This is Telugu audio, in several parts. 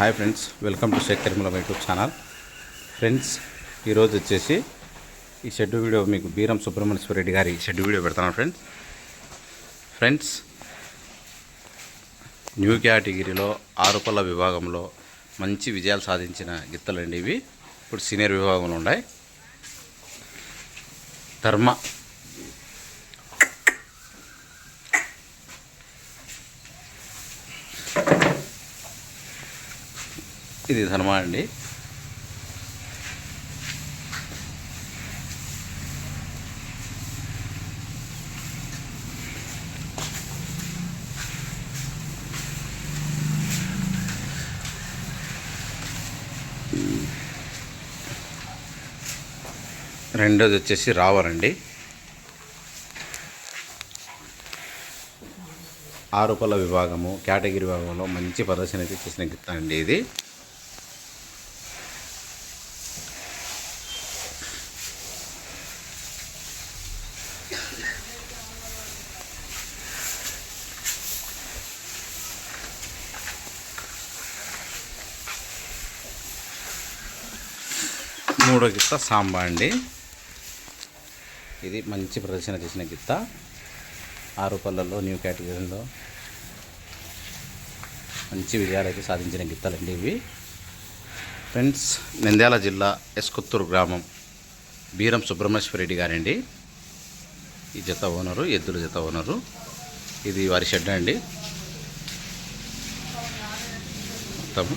Hi friends welcome to Shekhar Tirumala YouTube channel. Friends ఈరోజు వచ్చేసి ఈ షెడ్ వీడియో మీకు బీరం సుబ్రహ్మణ్యేశ్వర రెడ్డి గారి షెడ్ వీడియో పెడతాను ఫ్రెండ్స్. ఫ్రెండ్స్ న్యూ కేటగిరీలో ఆరుపల్ల విభాగంలో మంచి విజయాలు సాధించిన గిత్తలండి ఇవి. ఇప్పుడు సీనియర్ విభాగంలో ఉన్నాయి. ధర్మ ఇది ధర్మ అండి. రెండోది వచ్చేసి రావరండి. ఆరుపల్ల విభాగము కేటగిరీ విభాగంలో మంచి ప్రదర్శన అయితే చేసిన గిత్త అండి ఇది. మూడో గిత్త సాంబా అండి. ఇది మంచి ప్రదర్శన చేసిన గిత్త. ఆరు పళ్ళల్లో న్యూ కేటగిరీలో మంచి విజయాలు అయితే సాధించిన గిత్తలండి ఇవి. ఫ్రెండ్స్ నంద్యాల జిల్లా ఎస్కొత్తూరు గ్రామం బీరం సుబ్రహ్మణ్యేశ్వర రెడ్డి గారండి. ఈ జత ఓనరు ఎద్దుల జత ఓనరు. ఇది వారి షెడ్ అండి. మొత్తము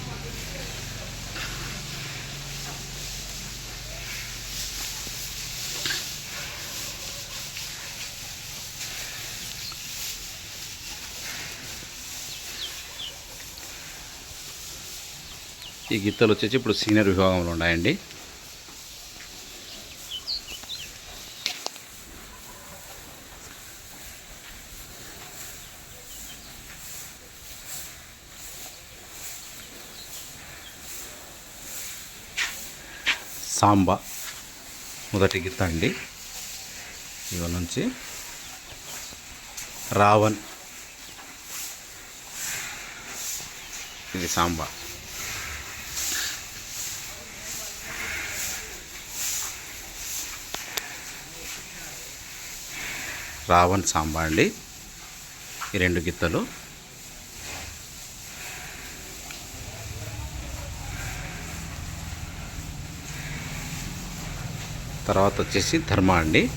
ఈ గిత్తలు వచ్చేసి ఇప్పుడు సీనియర్ విభాగంలో ఉన్నాయండి. సాంబా మొదటి గిత్త అండి. ఇవ నుంచి రావణ్. ఇది సాంబా. రావణ్ సాంబా అండి ఈ రెండు గిత్తలు. తర్వాత వచ్చేసి ధర్మ అండి.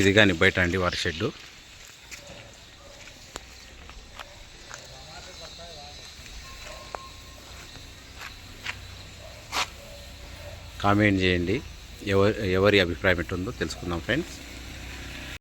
ఇది కానీ బయట అండి వారి షెడ్డు. కామెంట్ చేయండి. ఎవరి ఎవరి అభిప్రాయం ఎట్టుందో తెలుసుకుందాం ఫ్రెండ్స్.